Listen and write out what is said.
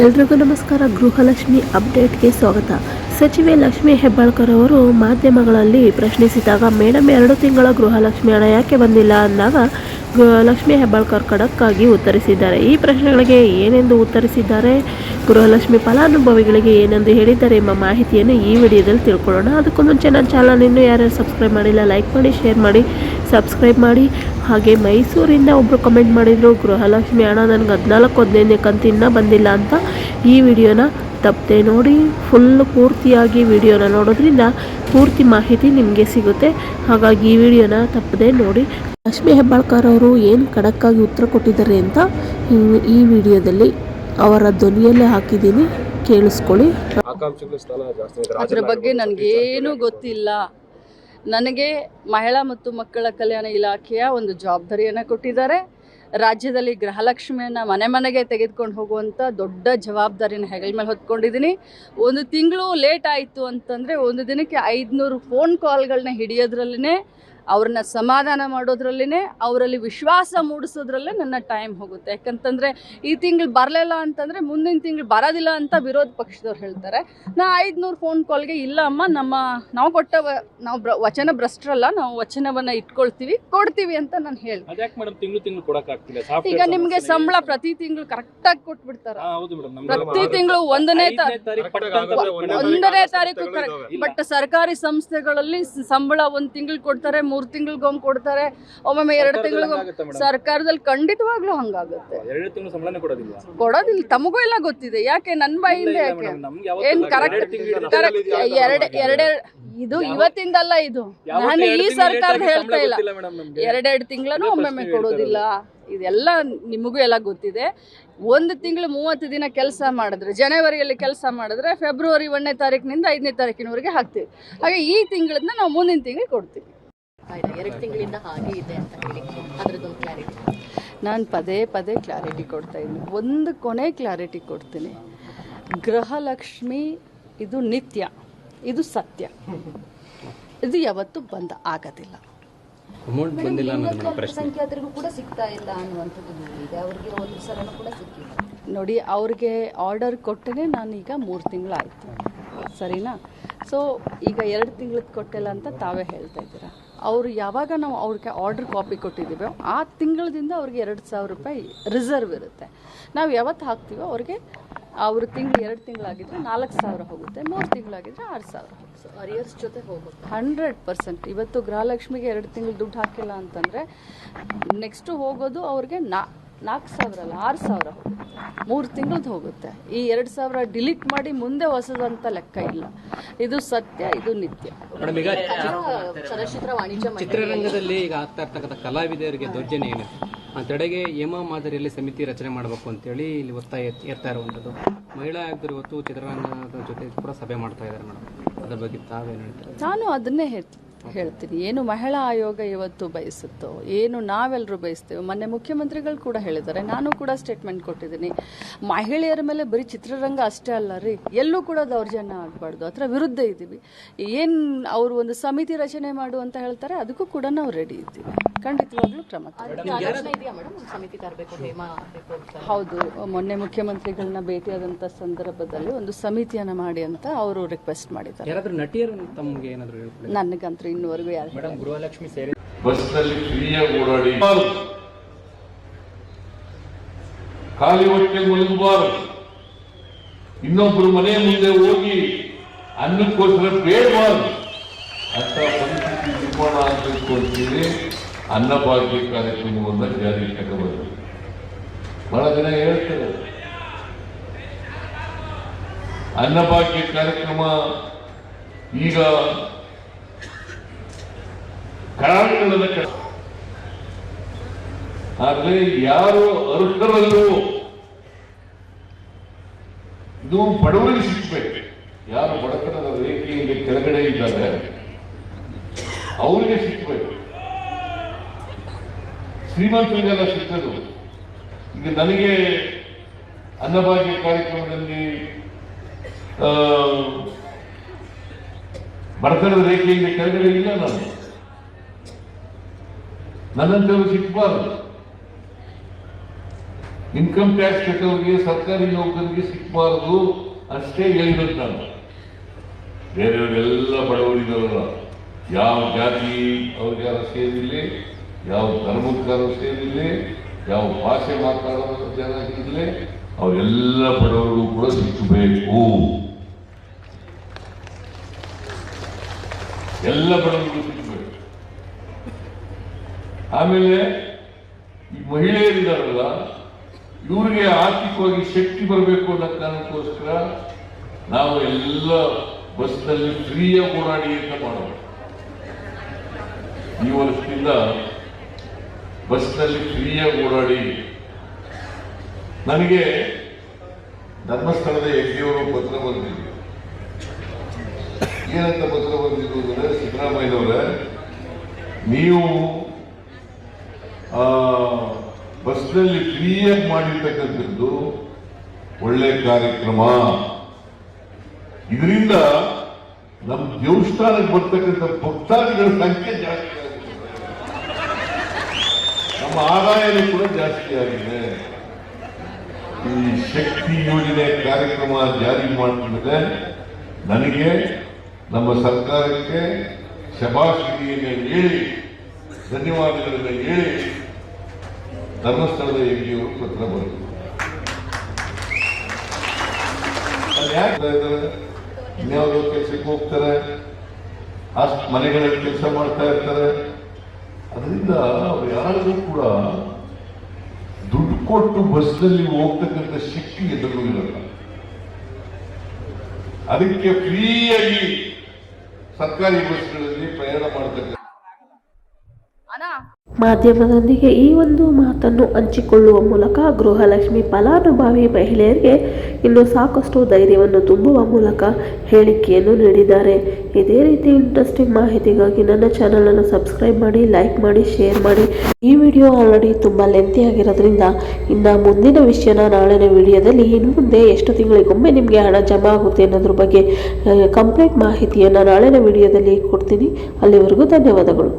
ಎಲ್ರಿಗೂ ನಮಸ್ಕಾರ. ಗೃಹಲಕ್ಷ್ಮಿ ಅಪ್ಡೇಟ್ಗೆ ಸ್ವಾಗತ. ಸಚಿವೆ ಲಕ್ಷ್ಮಿ ಹೆಬ್ಬಾಳ್ಕರ್ ಅವರು ಮಾಧ್ಯಮಗಳಲ್ಲಿ ಪ್ರಶ್ನಿಸಿದಾಗ ಮೇಡಮ್ ಎರಡು ತಿಂಗಳ ಗೃಹಲಕ್ಷ್ಮಿ ಹಣ ಯಾಕೆ ಬಂದಿಲ್ಲ? ಅಂದಾಗ ಗೃಹ- ಲಕ್ಷ್ಮಿ ಹೆಬ್ಬಾಳ್ಕರ್ ಖಡಕ್ಕಾಗಿ ಉತ್ತರಿಸಿದ್ದಾರೆ. ಈ ಪ್ರಶ್ನೆಗಳಿಗೆ ಏನೆಂದು ಉತ್ತರಿಸಿದ್ದಾರೆ? ಗೃಹಲಕ್ಷ್ಮಿ ಫಲಾನುಭವಿಗಳಿಗೆ ಏನೆಂದು ಹೇಳಿದ್ದಾರೆ ಎಂಬ ಮಾಹಿತಿಯನ್ನು ಈ ವಿಡಿಯೋದಲ್ಲಿ ತಿಳ್ಕೊಳ್ಳೋಣ. ಅದಕ್ಕೂ ಮುಂಚೆ ನನ್ನ ಚಾನಲ್ ಇನ್ನೂ ಯಾರ್ಯಾರು ಸಬ್ಸ್ಕ್ರೈಬ್ ಮಾಡಿಲ್ಲ, ಲೈಕ್ ಮಾಡಿ, ಶೇರ್ ಮಾಡಿ, ಸಬ್ಸ್ಕ್ರೈಬ್ ಮಾಡಿ. ಹಾಗೆ ಮೈಸೂರಿಂದ ಒಬ್ಬರು ಕಮೆಂಟ್ ಮಾಡಿದರು ಗೃಹಲಕ್ಷ್ಮಿ ಅಣ್ಣ ನನಗೆ ಹದಿನಾಲ್ಕು ಹದಿನೈದನೇ ಕಂತು ಇನ್ನೂ ಬಂದಿಲ್ಲ ಅಂತ ಈ ವಿಡಿಯೋನ ತಪ್ಪದೆ ನೋಡಿ ಫುಲ್ ಪೂರ್ತಿಯಾಗಿ ವಿಡಿಯೋನ ನೋಡೋದ್ರಿಂದ ಪೂರ್ತಿ ಮಾಹಿತಿ ನಿಮಗೆ ಸಿಗುತ್ತೆ. ಹಾಗಾಗಿ ಈ ವಿಡಿಯೋನ ತಪ್ಪದೆ ನೋಡಿ. ಲಕ್ಷ್ಮಿ ಹೆಬ್ಬಾಳ್ಕರ್ ಅವರು ಏನು ಖಡಕ್ಕಾಗಿ ಉತ್ತರ ಕೊಟ್ಟಿದ್ದಾರೆ ಅಂತ ಈ- ವಿಡಿಯೋದಲ್ಲಿ ಅವರ ಧ್ವನಿಯಲ್ಲೇ ಹಾಕಿದ್ದೀನಿ. ಕೇಳಿಸ್ಕೊಳ್ಳಿ. ಅದರ ಬಗ್ಗೆ ನನಗೇನು ಗೊತ್ತಿಲ್ಲ. ನನಗೆ ಮಹಿಳಾ ಮತ್ತು ಮಕ್ಕಳ ಕಲ್ಯಾಣ ಇಲಾಖೆಯ ಒಂದು ಜವಾಬ್ದಾರಿಯನ್ನು ಕೊಟ್ಟಿದ್ದಾರೆ. ರಾಜ್ಯದಲ್ಲಿ ಗೃಹಲಕ್ಷ್ಮಿಯನ್ನು ಮನೆ ಮನೆಗೆ ತೆಗೆದುಕೊಂಡು ಹೋಗುವಂಥ ದೊಡ್ಡ ಜವಾಬ್ದಾರಿನ ಹೆಗಲ ಮೇಲೆ ಹೊತ್ಕೊಂಡಿದ್ದೀನಿ. ಒಂದು ತಿಂಗಳು ಲೇಟ್ ಆಯಿತು ಅಂತಂದರೆ ಒಂದು ದಿನಕ್ಕೆ ಐದುನೂರು ಫೋನ್ ಕಾಲ್ಗಳನ್ನ ಹಿಡಿಯೋದ್ರಲ್ಲೇ ಅವ್ರನ್ನ ಸಮಾಧಾನ ಮಾಡೋದ್ರಲ್ಲೇ ಅವರಲ್ಲಿ ವಿಶ್ವಾಸ ಮೂಡಿಸೋದ್ರಲ್ಲೇ ನನ್ನ ಟೈಮ್ ಹೋಗುತ್ತೆ. ಯಾಕಂತಂದರೆ ಈ ತಿಂಗಳು ಬರಲಿಲ್ಲ ಅಂತಂದರೆ ಮುಂದಿನ ತಿಂಗಳು ಬರೋದಿಲ್ಲ ಅಂತ ವಿರೋಧ ಪಕ್ಷದವ್ರು ಹೇಳ್ತಾರೆ. ನಾ ಐದುನೂರು ಫೋನ್ ಕಾಲ್ಗೆ ಇಲ್ಲ ಅಮ್ಮ ನಮ್ಮ ನಾವು ಕೊಟ್ಟ ವ- ನಾವು ಬ್ರ ವಚನ ಭ್ರಷ್ಟರಲ್ಲ ನಾವು ವಚನವನ್ನು ಇಟ್ಕೊಳ್ತೀವಿ ಕೊಡ್ತೀವಿ ಅಂತ ನಾನು ಹೇಳಿ ಈಗ ನಿಮಗೆ ಸಂಬಳ ಪ್ರತಿ ತಿಂಗಳು ಕರೆಕ್ಟಾಗಿ ಕೊಟ್ಬಿಡ್ತಾರೆ. ಪ್ರತಿ ತಿಂಗಳು ಒಂದನೇ ಒಂದನೇ ತಾರೀಕು ಬಟ್ ಸರ್ಕಾರಿ ಸಂಸ್ಥೆಗಳಲ್ಲಿ ಸಂಬಳ ಒಂದು ತಿಂಗಳು ಕೊಡ್ತಾರೆ ಮೂರು ತಿಂಗಳಿಗೊಮ್ಮೆ ಕೊಡ್ತಾರೆ ಒಮ್ಮೊಮ್ಮೆ ಎರಡು ತಿಂಗಳಿಗೊಮ್ಮೆ ಸರ್ಕಾರದಲ್ಲಿ ಖಂಡಿತವಾಗ್ಲೂ ಹಂಗಾಗುತ್ತೆ. ಕೊಡೋದಿಲ್ಲ. ತಮಗೂ ಎಲ್ಲ ಗೊತ್ತಿದೆ. ಯಾಕೆ? ನನ್ನ ಬಾಯಿಂದ ಯಾಕೆ? ಏನ್ ತಿಂಗಳು ಕರೆಕ್ಟ್ ಎರಡ್ ಎರಡೆ ಇದು ಇವತ್ತಿಂದಲ್ಲ ಇದು. ನಾನು ಈ ಸರ್ಕಾರ ಹೇಳ್ತಾ ಇಲ್ಲ. ಎರಡೆರಡು ತಿಂಗಳನ್ನು ಒಮ್ಮೊಮ್ಮೆ ಕೊಡೋದಿಲ್ಲ. ಇದೆಲ್ಲ ನಿಮಗೂ ಎಲ್ಲ ಗೊತ್ತಿದೆ. ಒಂದು ತಿಂಗಳು ಮೂವತ್ತು ದಿನ ಕೆಲಸ ಮಾಡಿದ್ರೆ ಜನವರಿಯಲ್ಲಿ ಕೆಲಸ ಮಾಡಿದ್ರೆ ಫೆಬ್ರವರಿ ಒಂದನೇ ತಾರೀಕಿನಿಂದ ಐದನೇ ತಾರೀಕಿನವರೆಗೆ ಹಾಕ್ತೀವಿ. ಹಾಗೆ ಈ ತಿಂಗಳನ್ನ ನಾವು ಮುಂದಿನ ತಿಂಗಳು ಕೊಡ್ತೀವಿ. ಆಯ್ತಾ ಎರಡು ತಿಂಗಳಿಂದ ಹಾಗೆ ಇದೆ ಅಂತ ಹೇಳಿ ಅದ್ರದ್ದೊಂದು ಕ್ಲಾರಿಟಿ ನಾನು ಪದೇ ಪದೇ ಕ್ಲಾರಿಟಿ ಕೊಡ್ತಾ ಇದ್ದೀನಿ. ಒಂದು ಕೊನೆ ಕ್ಲಾರಿಟಿ ಕೊಡ್ತೀನಿ. ಗೃಹಲಕ್ಷ್ಮಿ ಇದು ನಿತ್ಯ ಇದು ಸತ್ಯ. ಇದು ಯಾವತ್ತೂ ಬಂದ ಆಗೋದಿಲ್ಲ. ಅಮೌಂಟ್ ಬಂದಿಲ್ಲ ಅನ್ನೋದು ಪ್ರಶ್ನೆ. ಕೂಡ ಸಿಗ್ತಾ ಇಲ್ಲ ಅನ್ನುವಂಥದ್ದು ಇದೆ ಅವರಿಗೆ ಒಂದು ಸಲನೂ ಕೂಡ ಸಿಕ್ಕಿಲ್ಲ ನೋಡಿ ಅವ್ರಿಗೆ ಆರ್ಡರ್ ಕೊಟ್ಟರೆ ನಾನೀಗ ಮೂರು ತಿಂಗಳಾಯಿತು. ಸರಿನಾ? ಸೊ ಈಗ ಎರಡು ತಿಂಗಳದ್ದು ಕೊಟ್ಟಿಲ್ಲ ಅಂತ ತಾವೇ ಹೇಳ್ತಾ ಇದ್ದೀರಾ? ಅವರು ಯಾವಾಗ ನಾವು ಅವ್ರಿಗೆ ಆರ್ಡರ್ ಕಾಪಿ ಕೊಟ್ಟಿದ್ದೀವೋ ಆ ತಿಂಗಳದಿಂದ ಅವ್ರಿಗೆ ಎರಡು ಸಾವಿರ ರೂಪಾಯಿ ರಿಸರ್ವ್ ಇರುತ್ತೆ. ನಾವು ಯಾವತ್ತು ಹಾಕ್ತೀವೋ ಅವ್ರಿಗೆ ಅವ್ರ ತಿಂಗಳು ಎರಡು ತಿಂಗಳಾಗಿದ್ರೆ ನಾಲ್ಕು ಸಾವಿರ ಹೋಗುತ್ತೆ ಮೂರು ತಿಂಗಳಾಗಿದ್ರೆ ಆರು ಸಾವಿರ ಅರಿಯರ್ಸ್ ಜೊತೆ ಹೋಗುತ್ತೆ. Hundred percent. ಇವತ್ತು ಗೃಹಲಕ್ಷ್ಮಿಗೆ ಎರಡು ತಿಂಗಳು ದುಡ್ಡು ಹಾಕಿಲ್ಲ ಅಂತಂದರೆ ನೆಕ್ಸ್ಟು ಹೋಗೋದು ಅವ್ರಿಗೆ ನಾ ನಾಲ್ಕು ಸಾವಿರ ಅಲ್ಲ ಆರು ಸಾವಿರ. ಮೂರು ತಿಂಗಳದ್ದು ಹೋಗುತ್ತೆ. ಈ ಎರಡು ಸಾವಿರ ಡಿಲೀಟ್ ಮಾಡಿ ಮುಂದೆ ಹೊಸದಂತ ಲೆಕ್ಕ ಇಲ್ಲ. ಇದು ಸತ್ಯ ಇದು ನಿತ್ಯ. ಚಲನಚಿತ್ರ ವಾಣಿಜ್ಯ ಚಿತ್ರರಂಗದಲ್ಲಿ ಈಗ ಆಗ್ತಾ ಇರ್ತಕ್ಕಂಥ ಕಲಾವಿದರಿಗೆ ದೌರ್ಜನ್ಯ ಏನಿದೆ? ಆ ತಡೆಗೆ ಯಮ ಮಾದರಿಯಲ್ಲಿ ಸಮಿತಿ ರಚನೆ ಮಾಡಬೇಕು ಅಂತೇಳಿ ಇಲ್ಲಿ ಒತ್ತಾಯ ಇರ್ತಾ ಏರ್ತಾ ಇರುವಂಥದ್ದು. ಮಹಿಳಾ ಆಯುಕ್ತರು ಇವತ್ತು ಚಿತ್ರರಂಗದ ಜೊತೆ ಕೂಡ ಸಭೆ ಮಾಡ್ತಾ ಇದ್ದಾರೆ ಮೇಡಮ್. ಅದ್ರ ಬಗ್ಗೆ ತಾವೇನು ಹೇಳ್ತಾರೆ? ನಾನು ಅದನ್ನೇ ಹೇಳ್ ಹೇಳ್ತೀನಿ ಏನು ಮಹಿಳಾ ಆಯೋಗ ಇವತ್ತು ಬಯಸುತ್ತೋ ಏನು ನಾವೆಲ್ಲರೂ ಬಯಸ್ತೇವೆ? ಮೊನ್ನೆ ಮುಖ್ಯಮಂತ್ರಿಗಳು ಕೂಡ ಹೇಳಿದ್ದಾರೆ ನಾನು ಕೂಡ ಸ್ಟೇಟ್ಮೆಂಟ್ ಕೊಟ್ಟಿದ್ದೀನಿ. ಮಹಿಳೆಯರ ಮೇಲೆ ಬರೀ ಚಿತ್ರರಂಗ ಅಷ್ಟೇ ಅಲ್ಲ ರೀ ಎಲ್ಲೂ ಕೂಡ ದೌರ್ಜನ್ಯ ಆಗಬಾರ್ದು ಅದರ ವಿರುದ್ಧ ಇದ್ದೀವಿ. ಏನು ಅವರು ಒಂದು ಸಮಿತಿ ರಚನೆ ಮಾಡು ಅಂತ ಹೇಳ್ತಾರೆ ಅದಕ್ಕೂ ಕೂಡ ನಾವು ರೆಡಿ ಇದ್ದೀವಿ. ಖಂಡಿತವಾಗ್ಲೂ ಕ್ರಮ ಹೌದು ಮೊನ್ನೆ ಮುಖ್ಯಮಂತ್ರಿಗಳನ್ನ ಭೇಟಿಯಾದಂಥ ಸಂದರ್ಭದಲ್ಲಿ ಒಂದು ಸಮಿತಿಯನ್ನು ಮಾಡಿ ಅಂತ ಅವರು ರಿಕ್ವೆಸ್ಟ್ ಮಾಡಿದ್ದಾರೆ. ಯಾರಾದ್ರೂ ನಟಿಯರು ತಮಗೆ ಏನಾದರೂ ಹೇಳ್ಕೊಳ್ಳಿ ನನಗಂತೂ ಇನ್ನುವರೆಗೂ ಯಾರು ಮೇಡಮ್ ಗೃಹಲಕ್ಷ್ಮಿ ಸೇರಿ ಬಸ್ನಲ್ಲಿ ಫ್ರೀಯಾಗಿ ಓಡಾಡಿ. ಖಾಲಿ ಹೊಟ್ಟೆ ಮುಳುಗಬಾರದು. ಇನ್ನೊಬ್ಬರು ಮನೆ ಮುಂದೆ ಹೋಗಿ ಅನ್ನಕ್ಕೋಸ್ಕರ ಬೇಡಬಾರದು. ಅಂತ ಪರಿಸ್ಥಿತಿ ನಿರ್ಮಾಣ ಆಗಬೇಕು ಅಂತೇಳಿ ಅನ್ನಭಾಗ್ಯ ಕಾರ್ಯಕ್ರಮವನ್ನು ಜಾರಿಗೆ ತಗೋಬಾರದು ಬಹಳ ಜನ ಹೇಳ್ತಾರೆ. ಅನ್ನಭಾಗ್ಯ ಕಾರ್ಯಕ್ರಮ ಈಗ ಕಾರಣಗಳ ಆದರೆ ಯಾರು ಅರ್ಹರಲ್ಲೋ ಇದು ಬಡವರಿಗೆ ಸಿಗ್ಬೇಕು ಯಾರು ಬಡತನದ ರೇಖೆಯಲ್ಲಿ ಕೆಳಗಡೆ ಇದ್ದಾರೆ, ಅವರಿಗೆ ಸಿಗ್ಬೇಕು ಶ್ರೀಮಂತರಿಗೆಲ್ಲ ಸಿಗ್ತದು ಈಗ ನನಗೆ ಅನ್ನಭಾಗ್ಯ ಕಾರ್ಯಕ್ರಮದಲ್ಲಿ ಬಡತನದ ರೇಖೆಯಿಂದ ಕೆಳಗಡೆ ಇಲ್ಲ ನಾನು. ನನ್ನಂತವರು ಸಿಕ್ಕಬಾರದು ಇನ್ಕಮ್ ಟ್ಯಾಕ್ಸ್ ಕಟ್ಟೋರಿಗೆ, ಸರ್ಕಾರಿ ನೌಕರಿಗೆ ಸಿಕ್ಕಬಾರದು ಅಷ್ಟೇ ಹೇಳಿರೋದು ನಾನು. ಬೇರೆಯವರೆಲ್ಲ ಬಡವರಿದವರ ಯಾವ ಜಾತಿ ಅವ್ರಿಗೆ ಯಾರು ಸೇರಿಲ್ಲ, ಯಾವ ಧರ್ಮಕ್ಕಾರು ಸೇರಿಲ್ಲ, ಯಾವ ಭಾಷೆ ಮಾತಾಡೋ ಜನ ಇರಲಿ ಅವರೆಲ್ಲ ಬಡವರಿಗೂ ಕೂಡ ಸಿಕ್ಕಬೇಕು ಎಲ್ಲ ಬಡವರಿಗೂ ಸಿಕ್ಕಬೇಕು ಆಮೇಲೆ ಈ ಮಹಿಳೆಯರಿದಾರಲ್ಲ ಇವರಿಗೆ ಆರ್ಥಿಕವಾಗಿ ಶಕ್ತಿ ಬರಬೇಕು ಅನ್ನೋ ಕಾರಣಕ್ಕೋಸ್ಕರ ನಾವು ಎಲ್ಲ ಬಸ್ನಲ್ಲಿ ಫ್ರೀಯಾಗಿ ಓಡಾಡಿ ಅಂತ ಮಾಡೋಣ ಈ ವರ್ಷದಿಂದ ಬಸ್ನಲ್ಲಿ ಫ್ರೀಯಾಗಿ ಓಡಾಡಿ, ನನಗೆ ಧರ್ಮಸ್ಥಳದ ಯಜ್ಞವರು ಪತ್ರ ಬಂದಿದ್ರು ಏನಂತ ಪತ್ರ ಬಂದಿದ್ರು ಅಂದ್ರೆ ಸಿದ್ದರಾಮಯ್ಯನವರೇ, ನೀವು ಬಸ್ನಲ್ಲಿ ಫ್ರೀಯಾಗಿ ಮಾಡಿರ್ತಕ್ಕಂಥದ್ದು ಒಳ್ಳೆ ಕಾರ್ಯಕ್ರಮ. ಇದರಿಂದ ನಮ್ಮ ದೇವಸ್ಥಾನಕ್ಕೆ ಬರ್ತಕ್ಕಂಥ ಭಕ್ತಾದಿಗಳ ಸಂಖ್ಯೆ ಜಾಸ್ತಿ ಆಗಿದೆ. ನಮ್ಮ ಆದಾಯನೂ ಕೂಡ ಜಾಸ್ತಿ ಆಗಿದೆ. ಈ ಶಕ್ತಿ ಯೋಜನೆ ಕಾರ್ಯಕ್ರಮ ಜಾರಿ ಮಾಡಿದ್ರೆ ನನಗೆ, ನಮ್ಮ ಸರ್ಕಾರಕ್ಕೆ ಶಬಾಶ್ರೀಯನ್ನು ಹೇಳಿ, ಧನ್ಯವಾದಗಳನ್ನು ಹೇಳಿ. ಧರ್ಮಸ್ಥಳದ ಯಜ್ಞಿಯವರು ಪತ್ರ ಬರೆದರು ಅಲ್ಲಿ ಯಾಕೆ? ಇನ್ಯಾವುದೋ ಕೆಲಸಕ್ಕೆ ಹೋಗ್ತಾರೆ ಅಷ್ಟು ಮನೆಗಳಲ್ಲಿ ಕೆಲಸ ಮಾಡ್ತಾ ಇರ್ತಾರೆ. ಅದರಿಂದ ಅವ್ರು ಯಾರಿಗೂ ಕೂಡ ದುಡ್ಡು ಕೊಟ್ಟು ಬಸ್ನಲ್ಲಿ ಹೋಗ್ತಕ್ಕಂಥ ಶಕ್ತಿ ಎದುರು ಇರಲ್ಲ ಅದಕ್ಕೆ ಫ್ರೀಯಾಗಿ ಸರ್ಕಾರಿ ಬಸ್ಗಳಲ್ಲಿ ಪ್ರಯಾಣ ಮಾಡ್ತಕ್ಕಂಥ ಮಾಧ್ಯಮದೊಂದಿಗೆ ಈ ಒಂದು ಮಾತನ್ನು ಹಂಚಿಕೊಳ್ಳುವ ಮೂಲಕ ಗೃಹಲಕ್ಷ್ಮಿ ಫಲಾನುಭವಿ ಮಹಿಳೆಯರಿಗೆ ಇನ್ನು ಸಾಕಷ್ಟು ಧೈರ್ಯವನ್ನು ತುಂಬುವ ಮೂಲಕ ಹೇಳಿಕೆಯನ್ನು ನೀಡಿದ್ದಾರೆ. ಇದೇ ರೀತಿ ಇಂಟ್ರೆಸ್ಟಿಂಗ್ ಮಾಹಿತಿಗಾಗಿ ನನ್ನ ಚಾನಲನ್ನು ಸಬ್ಸ್ಕ್ರೈಬ್ ಮಾಡಿ ಲೈಕ್ ಮಾಡಿ ಶೇರ್ ಮಾಡಿ. ಈ ವಿಡಿಯೋ ಆಲ್ರೆಡಿ ತುಂಬ ಲೆಂತಿ ಆಗಿರೋದ್ರಿಂದ ಇನ್ನು ಮುಂದಿನ ವಿಷಯನ ನಾಳಿನ ವಿಡಿಯೋದಲ್ಲಿ ಇನ್ನು ಮುಂದೆ ಎಷ್ಟು ತಿಂಗಳಿಗೊಮ್ಮೆ ನಿಮಗೆ ಹಣ ಜಮಾ ಆಗುತ್ತೆ ಅನ್ನೋದ್ರ ಬಗ್ಗೆ ಕಂಪ್ಲೀಟ್ ಮಾಹಿತಿಯನ್ನು ನಾಳಿನ ವಿಡಿಯೋದಲ್ಲಿ ಕೊಡ್ತೀನಿ. ಅಲ್ಲಿವರೆಗೂ ಧನ್ಯವಾದಗಳು.